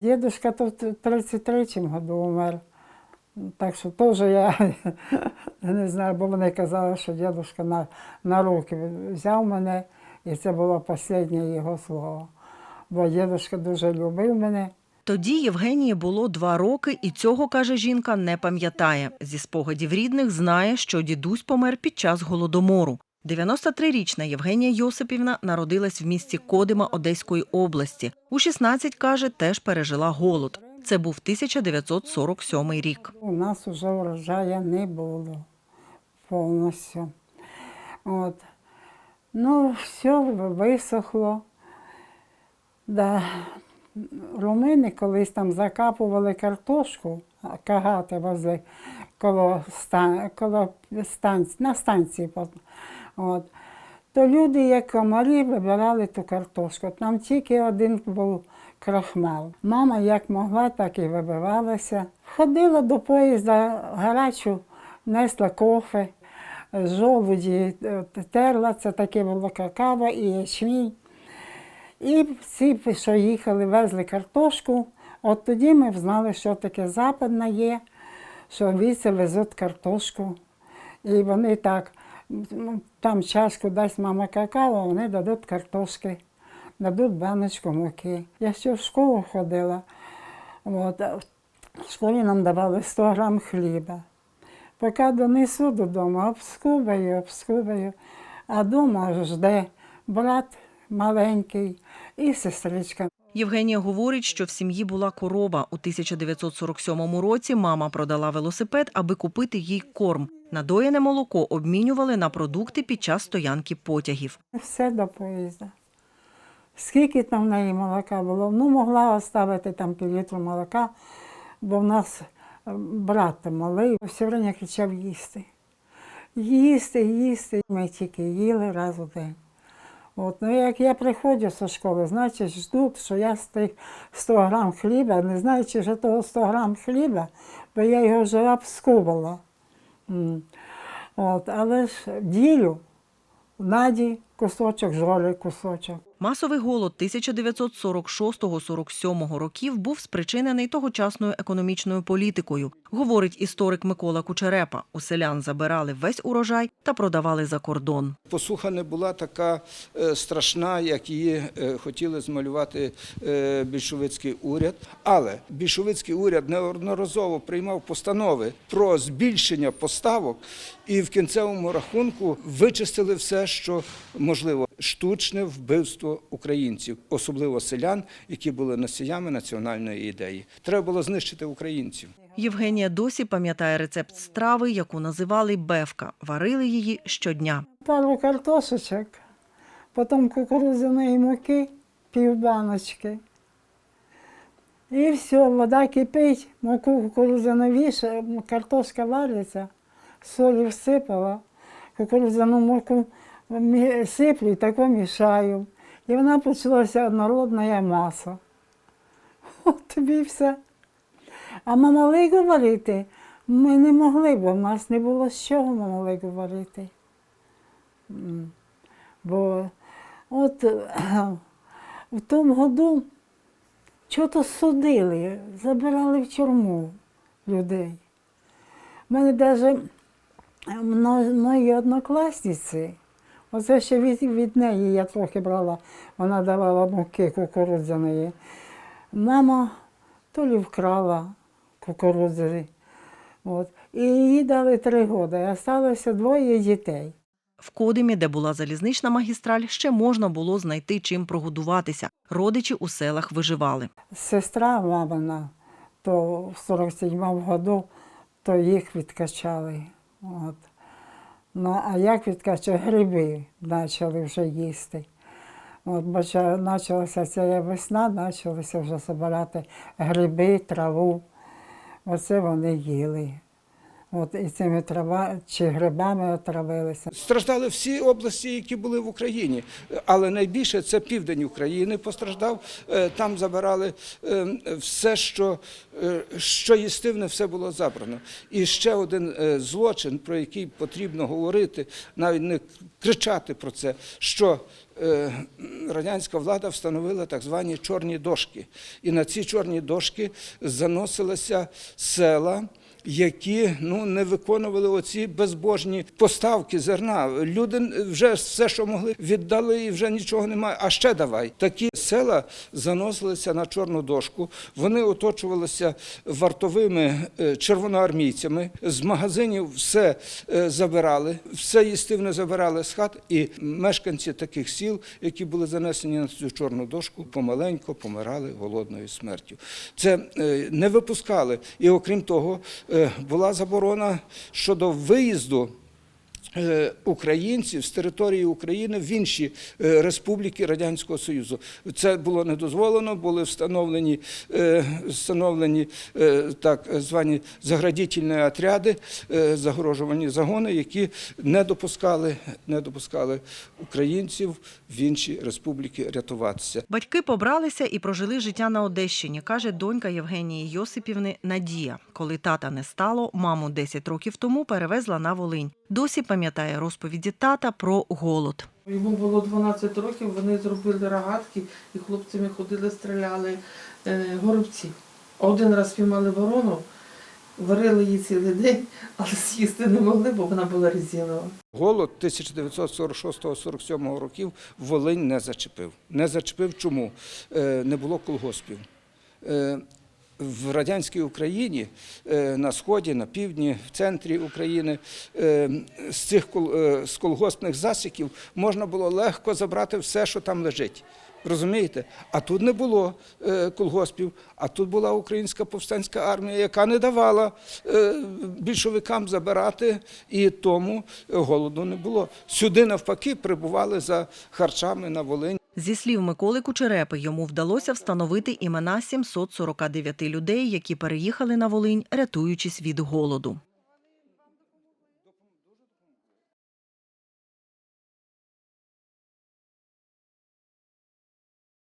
Дідушка тут в 33-му году умер. Так що теж я не знаю, бо вони казали, що дідушка на, на руки взяв мене, і це було останнє його слово. Бо дідушка дуже любив мене. Тоді Євгенії було два роки, і цього, каже жінка, не пам'ятає. Зі спогадів рідних знає, що дідусь помер під час голодомору. 93-річна Євгенія Йосипівна народилась в місті Кодима Одеської області. У 16, каже, теж пережила голод. Це був 1947 рік. У нас вже врожаю не було повністю. От. Ну, все висохло. Да. Румини колись там закапували картошку, кагати возили коло, коло станції, на станції. От. То люди, як комарі, вибирали ту картошку. Там тільки один був крахмал. Мама як могла, так і вибивалася. Ходила до поїзда гарячу, несла кофе, жолуді е, терла, це таке було какао і ячмінь. І всі, що їхали, везли картошку. От тоді ми знали, що таке западна є, що віці везуть картошку. І вони так, ну, там чашку дасть мама какао, вони дадуть картошки, дадуть баночку муки. Я ще в школу ходила. От, в школі нам давали 100 грам хліба. Поки донесу додому, обскубаю, обскубаю, а вдома жде брат маленький і сестричка. Євгенія говорить, що в сім'ї була корова. У 1947 році мама продала велосипед, аби купити їй корм. Надоєне молоко обмінювали на продукти під час стоянки потягів. Все до поїзда. Скільки там в неї молока було? Ну, могла оставити там півлітру молока, бо в нас е, брат малий, все время кричав їсти. Їсти, їсти. Ми тільки їли раз у день. От, ну, як я приходжу зі школи, значить ждуть, що я з тих 100 грам хліба, не знаючи вже того 100 грам хліба, бо я його вже обскубала. От, але ж ділю, наді кусочок, жолі кусочок. Масовий голод 1946-47 років був спричинений тогочасною економічною політикою, говорить історик Микола Кучерепа. У селян забирали весь урожай та продавали за кордон. Посуха не була така е, страшна, як її е, хотіли змалювати е, більшовицький уряд. Але більшовицький уряд неодноразово приймав постанови про збільшення поставок, і в кінцевому рахунку вичистили все, що можливо, штучне вбивство українців, особливо селян, які були носіями національної ідеї. Треба було знищити українців. Євгенія досі пам'ятає рецепт страви, яку називали бевка. Варили її щодня. Пару картошечок, потім кукурудзяної муки, півбаночки. І все, вода кипить, муку кукурудзяну вішає, картошка вариться, солі всипала, кукурудзяну муку сиплю і таку мішаю. І вона почалася однородна маса. От тобі все. А мамалигу варити ми не могли, бо в нас не було з чого мамалигу варити. М. Бо от в тому году чого-то судили, забирали в тюрму людей. У мене навіть мої однокласниці, оце ще від, від неї я трохи брала, вона давала муки кукурудзяної. Мама то лі вкрала кукурудзи. От. І їй дали три роки, і залишилося двоє дітей. В Кодимі, де була залізнична магістраль, ще можна було знайти чим прогодуватися. Родичі у селах виживали. Сестра мамина, то в 47-му году, то їх відкачали. От. Ну, а як відкачу Гриби почали вже їсти. От, бо почалася ця весна, почалися вже збирати гриби, траву. Оце вони їли. От і цими трава чи грибами отравилися. Страждали всі області, які були в Україні, але найбільше це південь України постраждав. Е, Там забирали е, все, що, е, що їстивне, все було забрано. І ще один злочин, про який потрібно говорити, навіть не кричати про це, що радянська влада встановила так звані чорні дошки. І на ці чорні дошки заносилися села які ну не виконували оці безбожні поставки зерна. Люди вже все, що могли, віддали, і вже нічого немає. А ще давай. Такі села заносилися на чорну дошку. Вони оточувалися вартовими е, червоноармійцями. З магазинів все е, забирали, все їстивне забирали з хат. І мешканці таких сіл, які були занесені на цю чорну дошку, помаленько помирали голодною смертю. Це е, не випускали. І окрім того, була заборона щодо виїзду. Е, Українців з території України в інші е, республіки Радянського Союзу. Це було не дозволено, були встановлені, е, встановлені так звані заградітельні отряди, загрожувані загони, які не допускали, не допускали українців в інші республіки рятуватися. Батьки побралися і прожили життя на Одещині, каже донька Євгенії Йосипівни Надія. Коли тата не стало, маму 10 років тому перевезла на Волинь. Досі пам'ятає розповіді тата про голод. Йому було 12 років, вони зробили рогатки і хлопцями ходили, стріляли е, горобці. Один раз піймали ворону, варили її цілий день, але з'їсти не могли, бо вона була резинова. Голод 1946-47 років Волинь не зачепив. Не зачепив чому? Е, Не було колгоспів. В радянській Україні е, на сході, на півдні, в центрі України е, з цих е, з колгоспних засіків можна було легко забрати все, що там лежить. Розумієте? А тут не було колгоспів, а тут була українська повстанська армія, яка не давала більшовикам забирати, і тому голоду не було. Сюди навпаки прибували за харчами на Волинь. Зі слів Миколи Кучерепи, йому вдалося встановити імена 749 людей, які переїхали на Волинь, рятуючись від голоду.